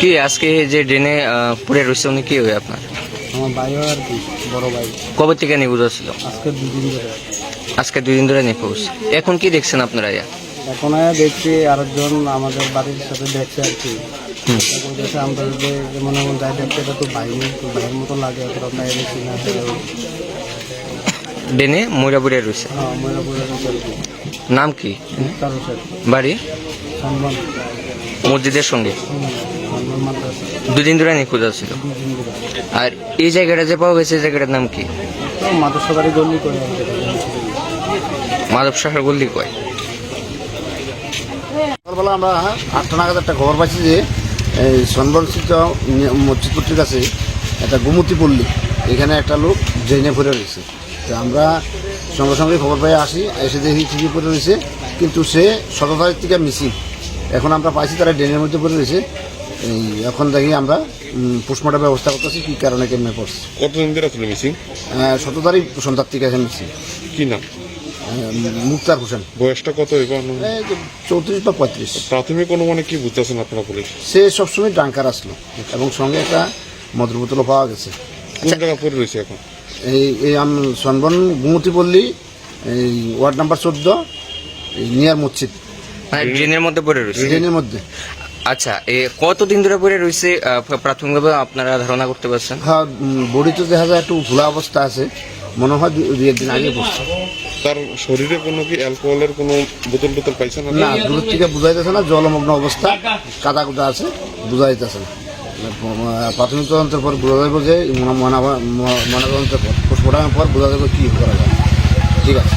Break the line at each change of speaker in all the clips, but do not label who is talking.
কি আজকে যে ড্রেনে পড়ে রয়েছে উনি কি হয় আপনার?
আমার ভাইও আর কি বড় ভাই।
কবে থেকে নিখোঁজ ছিল
আজকে দুদিন ধরে।
আজকে দুই দিন ধরে নিখোঁজ। এখন কি দেখছেন আপনারা ইয়া
এখন আয়া দেখছি আরেকজন আমাদের বাড়ির সাথে দেখছে আর কি। বলতেছে আমরা যে মনে মনে যাই দেখতে এটা তো ভাই তো ভাইয়ের মতো লাগে অতটা দেখছি না
ড্রেনে ময়রা পড়ে রয়েছে।
হ্যাঁ
নাম কি? বাড়ি? মসজিদের সঙ্গে? দুদিন ধরে নিখোঁজ ছিল আর এই জায়গাটা যে পাওয়া গেছে এই জায়গাটার নাম কি?
তো মাদ্রাসা বাড়ি গল্লি করে আর
মাধব সাহার গল্লি কয়?
সকালবেলা আমরা আটটা নাগাদ একটা খবর পাইছি যে এই সনবনস্থিত মসজিদপট্টির কাছে একটা গুমতি পল্লী এখানে একটা লোক জেনে পড়ে রয়েছে। তো আমরা সঙ্গে সঙ্গে খবর পেয়ে আসি এসে দেখি ঠিকই পড়ে রয়েছে কিন্তু সে সতেরো তারিখ থেকে মিসিং। এখন আমরা পাইছি তারা ড্রেনের মধ্যে পড়ে রয়েছে। এই এখন দেখি আমরা পোস্টমর্টম ব্যবস্থা করতেছি কী কারণে কেমনে পড়ছে
কতদিন ধরে ছিল মিসিং
সতেরো তারিখ সন্ধ্যার থেকে আছে মিসিং
কি নাম?
মুক্তার হোসেন।
বয়সটা কত
চৌত্রিশ বা পঁয়ত্রিশ।
প্রাথমিক অনুমানে কি বুঝতেছেন আপনারা পুলিশ?
সে সবসময় ডাঙ্কার আসলো এবং সঙ্গে একটা মদের বোতলও পাওয়া গেছে।
কোন জায়গা পড়ে রয়েছে এখন?
এই এই আম সনবন গুমতি পল্লী এই ওয়ার্ড নাম্বার চোদ্দ নিয়ার মসজিদ।
ড্রেনের মধ্যে পড়ে রয়েছে।
ট্রেনের মধ্যে।
আচ্ছা এ কতদিন ধরে পড়ে রয়েছে প্রাথমিকভাবে আপনারা ধারণা করতে পারছেন?
হ্যাঁ বডি তো দেখা যায় একটু ভোলা অবস্থা আছে। মনে হয় দু- দুই একদিন আগে পড়ছে।
তার শরীরে কোনো কি অ্যালকোহলের কোনো বোতল টোতল পাইছেন না?
না দূর থেকে বোঝা যাচ্ছে না জলমগ্ন অবস্থা কাদা কুদা আছে বোঝা যাইতেছে না প্রাথমিক তদন্তের পর বোঝা যাবে যে ময়নাতদন্তের পর পোস্টমর্টমের পর বোঝা যাবে কী করা যায়। ঠিক আছে।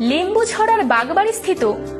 লেম্বুছড়ার বাগবাড়ি স্থিত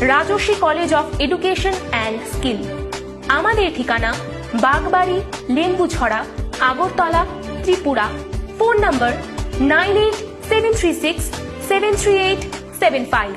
Rajarshi college of education and skill. আমাদের ঠিকানা Bagbari, Lembucherra, Agartala, Tripura. Phone number nine eight seven three six seven three eight seven five.